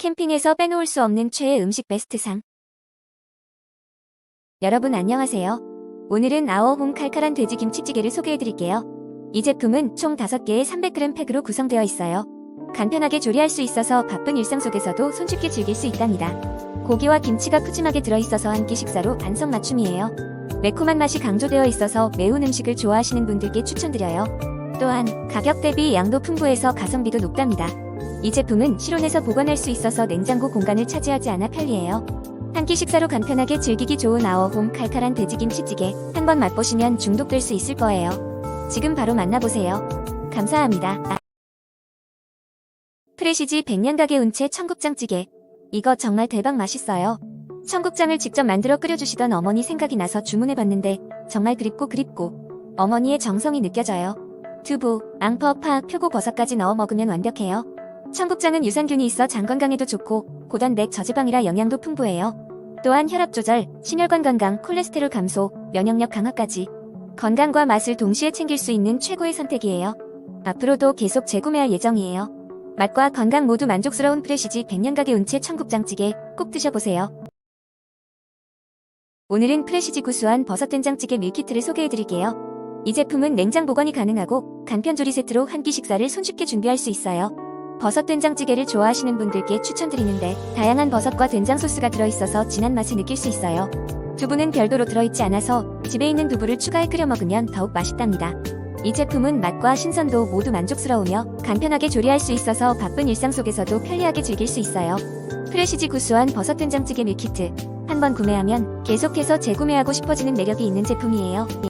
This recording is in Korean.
캠핑에서 빼놓을 수 없는 최애 음식 베스트상. 여러분 안녕하세요. 오늘은 아워홈 칼칼한 돼지 김치찌개를 소개해드릴게요. 이 제품은 총 5개의 300g 팩으로 구성되어 있어요. 간편하게 조리할 수 있어서 바쁜 일상 속에서도 손쉽게 즐길 수 있답니다. 고기와 김치가 푸짐하게 들어있어서 한 끼 식사로 안성맞춤이에요. 매콤한 맛이 강조되어 있어서 매운 음식을 좋아하시는 분들께 추천드려요. 또한 가격 대비 양도 풍부해서 가성비도 높답니다. 이 제품은 실온에서 보관할 수 있어서 냉장고 공간을 차지하지 않아 편리해요. 한 끼 식사로 간편하게 즐기기 좋은 아워홈 칼칼한 돼지김치찌개 한번 맛보시면 중독될 수 있을 거예요. 지금 바로 만나보세요. 감사합니다. 프레시지 100년 가게 운채 청국장찌개. 이거 정말 대박 맛있어요. 청국장을 직접 만들어 끓여주시던 어머니 생각이 나서 주문해봤는데 정말 그립고 그립고 어머니의 정성이 느껴져요. 두부, 앙퍼, 파, 표고 버섯까지 넣어 먹으면 완벽해요. 청국장은 유산균이 있어 장 건강에도 좋고 고단백 저지방이라 영양도 풍부해요. 또한 혈압 조절, 심혈관 건강, 콜레스테롤 감소, 면역력 강화까지 건강과 맛을 동시에 챙길 수 있는 최고의 선택이에요. 앞으로도 계속 재구매할 예정이에요. 맛과 건강 모두 만족스러운 프레시지 100년 가게 운채 청국장찌개 꼭 드셔보세요. 오늘은 프레시지 구수한 버섯 된장찌개 밀키트를 소개해드릴게요. 이 제품은 냉장 보관이 가능하고 간편 조리 세트로 한 끼 식사를 손쉽게 준비할 수 있어요. 버섯 된장찌개를 좋아하시는 분들께 추천드리는데 다양한 버섯과 된장 소스가 들어있어서 진한 맛을 느낄 수 있어요. 두부는 별도로 들어있지 않아서 집에 있는 두부를 추가해 끓여 먹으면 더욱 맛있답니다. 이 제품은 맛과 신선도 모두 만족스러우며 간편하게 조리할 수 있어서 바쁜 일상 속에서도 편리하게 즐길 수 있어요. 프레시지 구수한 버섯 된장찌개 밀키트 한 번 구매하면 계속해서 재구매하고 싶어지는 매력이 있는 제품이에요.